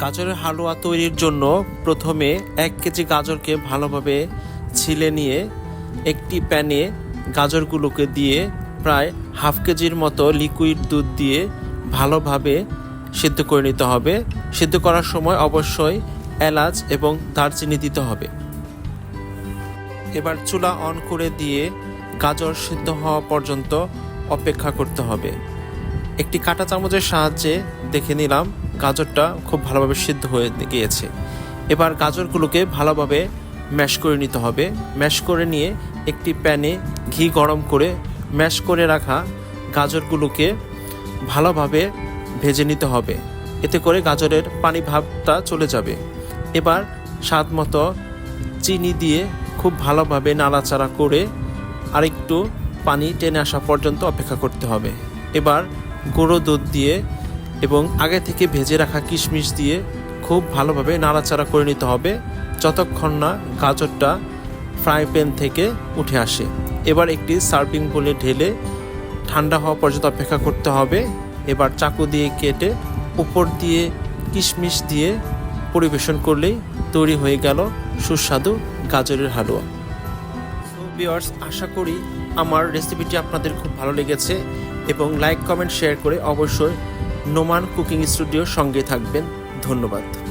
গাজরের হালুয়া তৈরির জন্য প্রথমে এক কেজি গাজরকে ভালোভাবে ছিলে নিয়ে একটি প্যানে গাজরগুলোকে দিয়ে প্রায় হাফ কেজির মতো লিকুইড দুধ দিয়ে ভালোভাবে সিদ্ধ করে নিতে হবে। সিদ্ধ করার সময় অবশ্যই এলাচ এবং দারচিনি দিতে হবে। এবার চুলা অন করে দিয়ে গাজর সিদ্ধ হওয়া পর্যন্ত অপেক্ষা করতে হবে। একটি কাঁটা চামচের সাহায্যে দেখে নিলাম গাজরটা খুব ভালোভাবে সিদ্ধ হয়ে গিয়েছে। এবার গাজরগুলোকে ভালোভাবে ম্যাশ করে নিতে হবে। ম্যাশ করে নিয়ে একটি প্যানে ঘি গরম করে ম্যাশ করে রাখা গাজরগুলোকে ভালোভাবে ভেজে নিতে হবে। এতে করে গাজরের পানি ভাবটা চলে যাবে। এবার স্বাদ মতো চিনি দিয়ে খুব ভালোভাবে নাড়াচাড়া করে আরেকটু পানি টেনে আসা পর্যন্ত অপেক্ষা করতে হবে। এবার গুঁড়ো দুধ দিয়ে এবং আগে থেকে ভেজে রাখা কিশমিশ দিয়ে খুব ভালোভাবে নাড়াচাড়া করে নিতে হবে যতক্ষণ না গাজরটা ফ্রাই প্যান থেকে উঠে আসে। এবার একটি সার্ভিং বলে ঢেলে ঠান্ডা হওয়া পর্যন্ত অপেক্ষা করতে হবে। এবার চাকু দিয়ে কেটে উপর দিয়ে কিশমিশ দিয়ে পরিবেশন করলেই তৈরি হয়ে গেল সুস্বাদু গাজরের হালুয়া। আশা করি আমার রেসিপিটি আপনাদের খুব ভালো লেগেছে। এবং লাইক কমেন্ট শেয়ার করে অবশ্যই নোমান কুকিং স্টুডিওর সঙ্গে থাকবেন। ধন্যবাদ।